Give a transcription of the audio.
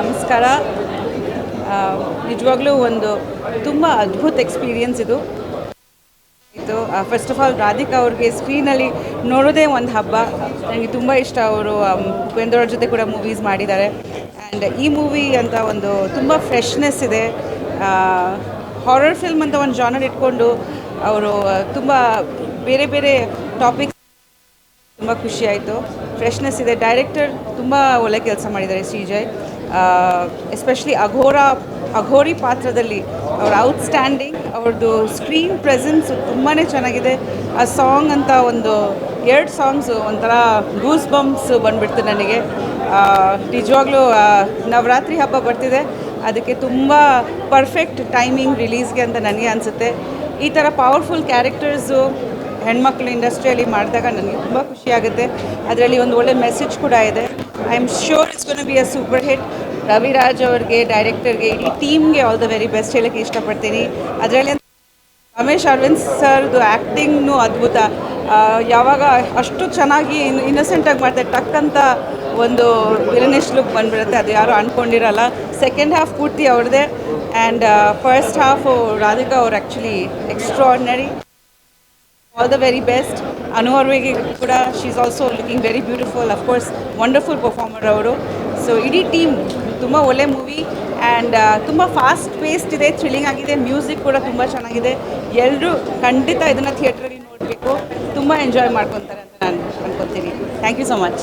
ನಮಸ್ಕಾರ. ನಿಜವಾಗ್ಲೂ ಒಂದು ತುಂಬ ಅದ್ಭುತ ಎಕ್ಸ್ಪೀರಿಯನ್ಸ್ ಇದು. ಇದು ಫಸ್ಟ್ ಆಫ್ ಆಲ್ ರಾಧಿಕಾ ಅವ್ರಿಗೆ ಸ್ಕ್ರೀನಲ್ಲಿ ನೋಡೋದೇ ಒಂದು ಹಬ್ಬ. ನನಗೆ ತುಂಬ ಇಷ್ಟ ಅವರು ಕುವೆಂದ್ರವ್ರ ಜೊತೆ ಕೂಡ ಮೂವೀಸ್ ಮಾಡಿದ್ದಾರೆ. ಆ್ಯಂಡ್ ಈ ಮೂವಿ ಅಂತ ಒಂದು ತುಂಬ ಫ್ರೆಶ್ನೆಸ್ ಇದೆ. ಹಾರರ್ ಫಿಲ್ಮ್ ಅಂತ ಒಂದು ಜಾನರ್ ಇಟ್ಕೊಂಡು ಅವರು ತುಂಬ ಬೇರೆ ಬೇರೆ ಟಾಪಿಕ್ಸ್ ತುಂಬ ಖುಷಿ ಆಯಿತು. ಫ್ರೆಶ್ನೆಸ್ ಇದೆ. ಡೈರೆಕ್ಟರ್ ತುಂಬ ಒಳ್ಳೆ ಕೆಲಸ ಮಾಡಿದ್ದಾರೆ ಶ್ರೀಜಯ್. ಎಸ್ಪೆಷಲಿ ಅಘೋರ ಅಘೋರಿ ಪಾತ್ರದಲ್ಲಿ ಅವ್ರ ಔಟ್ಸ್ಟ್ಯಾಂಡಿಂಗ್ ಅವ್ರದ್ದು ಸ್ಕ್ರೀನ್ ಪ್ರೆಸೆನ್ಸ್ ತುಂಬಾ ಚೆನ್ನಾಗಿದೆ. ಆ ಸಾಂಗ್ ಅಂತ ಒಂದು, ಎರಡು ಸಾಂಗ್ಸು ಒಂಥರ ಗೂಸ್ ಬಂಪ್ಸ್ ಬಂದುಬಿಡ್ತು ನನಗೆ. ನಿಜವಾಗ್ಲೂ ನವರಾತ್ರಿ ಹಬ್ಬ ಬರ್ತಿದೆ. ಅದಕ್ಕೆ ತುಂಬ ಪರ್ಫೆಕ್ಟ್ ಟೈಮಿಂಗ್ ರಿಲೀಸ್ಗೆ ಅಂತ ನನಗೆ ಅನಿಸುತ್ತೆ. ಈ ಥರ ಪವರ್ಫುಲ್ ಕ್ಯಾರೆಕ್ಟರ್ಸು ಹೆಣ್ಮಕ್ಳು ಇಂಡಸ್ಟ್ರಿಯಲ್ಲಿ ಮಾಡಿದಾಗ ನನಗೆ ತುಂಬ ಖುಷಿಯಾಗುತ್ತೆ. ಅದರಲ್ಲಿ ಒಂದು ಒಳ್ಳೆ ಮೆಸೇಜ್ ಕೂಡ ಇದೆ. I am sure it's gonna be a super hit Raviraj ಅವ್ರಿಗೆ ಡೈರೆಕ್ಟರ್ಗೆ ಇಡೀ ಟೀಮ್ಗೆ ಆಲ್ ದ ವೆರಿ ಬೆಸ್ಟ್ ಹೇಳೋಕ್ಕೆ ಇಷ್ಟಪಡ್ತೀನಿ. ಅದರಲ್ಲಿ ರಮೇಶ್ ಅರವಿಂದ್ ಸರ್ದು ಆ್ಯಕ್ಟಿಂಗ್ನು ಅದ್ಭುತ. ಯಾವಾಗ ಅಷ್ಟು ಚೆನ್ನಾಗಿ ಇನ್ನಸೆಂಟಾಗಿ ಮಾಡ್ತಾರೆ ಟಕ್ ಅಂತ ಒಂದು ವಿಲನಿಶ್ ಲುಕ್ ಬಂದ್ಬಿಡುತ್ತೆ. ಅದು ಯಾರು ಅಂದ್ಕೊಂಡಿರಲ್ಲ ಸೆಕೆಂಡ್ ಹಾಫ್ ಪೂರ್ತಿ ಅವ್ರದ್ದೇ. ಆ್ಯಂಡ್ ಫಸ್ಟ್ ಹಾಫು ರಾಧಿಕಾ ಅವ್ರು actually extraordinary all the very best Anu ಅವ್ರಿಗೆ ಕೂಡ she is also looking very beautiful of course wonderful performer ಅವರು ಸೊ ಇಡೀ ಟೀಮ್ ತುಂಬ ಒಳ್ಳೆ ಮೂವಿ ಆ್ಯಂಡ್ ತುಂಬ ಫಾಸ್ಟ್ ಪೇಸ್ಡ್ ಇದೆ ಥ್ರಿಲ್ಲಿಂಗ್ ಆಗಿದೆ ಮ್ಯೂಸಿಕ್ ಕೂಡ ತುಂಬ ಚೆನ್ನಾಗಿದೆ ಎಲ್ಲರೂ ಖಂಡಿತ ಇದನ್ನು ಥಿಯೇಟ್ರಲ್ಲಿ ನೋಡಬೇಕು ತುಂಬ ಎಂಜಾಯ್ ಮಾಡ್ಕೊತಾರೆ ಅಂತ ನಾನು ಅನ್ಕೊತೀನಿ ಥ್ಯಾಂಕ್ ಯು ಸೊ ಮಚ್